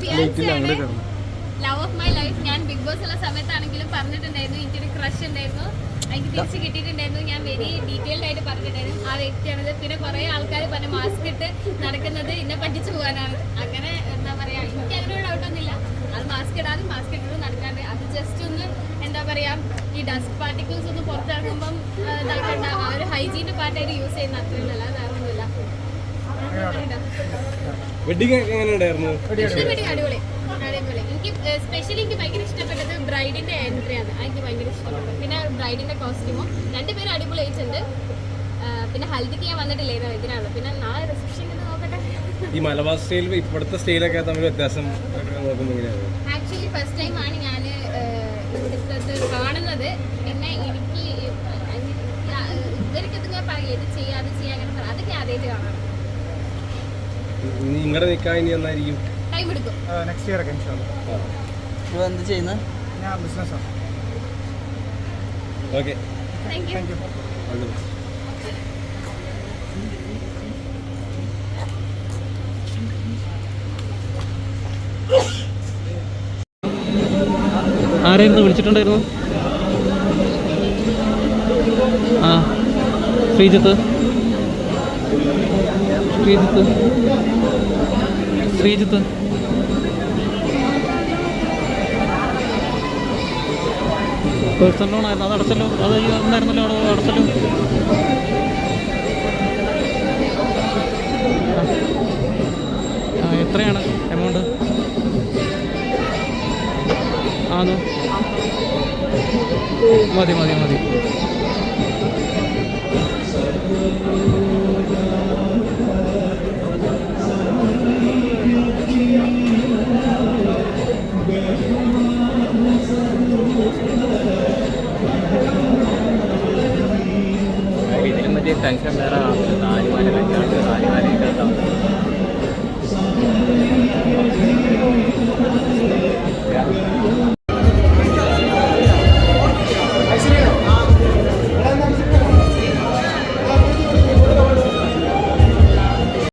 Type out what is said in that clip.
ഫിയാൻസിയാണ് love of my life ഞാൻ Bigg Boss ഉള്ള സമയത്താണെങ്കിലും പറഞ്ഞിട്ടുണ്ടായിരുന്നു. എനിക്കൊരു ക്രഷ് ഉണ്ടായിരുന്നു. എനിക്ക് തിരിച്ച് കിട്ടിയിട്ടുണ്ടായിരുന്നു. ഞാൻ വെരി ഡീറ്റെയിൽഡ് ആയിട്ട് പറഞ്ഞിട്ടുണ്ടായിരുന്നു. ആ വ്യക്തിയാണത് പിന്നെ കുറെ ആൾക്കാർ പറഞ്ഞു മാസ്ക് ഇട്ട് നടക്കുന്നത്. എന്നെ പറ്റിച്ചു പോകാനാണ്. അങ്ങനെ എന്താ പറയാ എനിക്ക് അങ്ങനെ ഒരു ഡൗട്ടൊന്നുമില്ല അത് മാസ്ക് ഇടാതെ മാസ്ക് ഇട്ടിട്ട് നടക്കാണ്ട്. അത് ജസ്റ്റ് ഒന്ന് എന്താ പറയാ ഈ ഡസ്റ്റ് പാർട്ടിക്കിൾസ് ഒന്ന് പുറത്തിറങ്ങുമ്പം ആ, ഇതാക്കണ്ട. ആ ഒരു ഹൈജീന്റെ പാർട്ടായിട്ട് യൂസ് ചെയ്യുന്ന അത്രയും അല്ല വേറെ ഒന്നുമില്ല വെഡിങ് എങ്ങനെ ഉണ്ടായിരുന്നു? വെഡിങ് അടിപൊളി. അടിപൊളി. എനിക്ക് സ്പെഷ്യലി എനിക്ക് ഭയങ്കര ഇഷ്ടപ്പെട്ടത് ബ്രൈഡിന്റെ എൻട്രി ആണ് എനിക്ക് ഭയങ്കര ഇഷ്ടപ്പെട്ടു. പിന്നെ ബ്രൈഡിന്റെ കോസ്റ്റ്യൂമും രണ്ടുപേരും അടിപൊളി ആയിട്ടുണ്ട് പിന്നെ ഹൽദിക്ക് ഞാൻ വന്നിട്ടില്ലേ ഇതിനാണ് പിന്നെ നാളെ റിസപ്ഷൻ ഈ മലബാർ സ്റ്റൈലും ഇപ്പോഴത്തെ സ്റ്റൈലൊക്കെ തമ്മിൽ വ്യത്യാസം നോക്കുമ്പോൾ ആക്ച്വലി ഫസ്റ്റ് ടൈം ആണ് ഞാൻ ഇവിടുത്തെ കാണുന്നത്. പിന്നെ എനിക്ക് ഇവർക്ക് ഇതിങ്ങനെ പറയും ഇത് ചെയ്യാം അത് ചെയ്യാം അങ്ങനെ പറയും. അതൊക്കെ ആദ്യമായിട്ട് കാണാം നിങ്ങളുടെ നിൽക്കാൻ ഇനി എന്നായിരിക്കും? ടൈം എടുക്കും. നെക്സ്റ്റ് ഇയർ ഒക്കെ ഇൻഷാല്ല ഇപ്പൊ എന്ത് ചെയ്യുന്നത് ഞാൻ ബിസിനസ്സാണ് ഓക്കെ താങ്ക് യു ആരായിരുന്നു വിളിച്ചിട്ടുണ്ടായിരുന്നു ആ ശ്രീജിത്ത്. ശ്രീജിത്ത്. ശ്രീജിത്ത്. പേഴ്സണൽ ലോൺ ആയിരുന്നു. അത് അടച്ചല്ലോ? അത് എന്തായിരുന്നല്ലോ അവിടെ അടച്ചല്ലോ? എത്രയാണ്? ആണോ മതി മതി മതി. ഇതിലും മറ്റേ ടെൻഷൻ വേറെ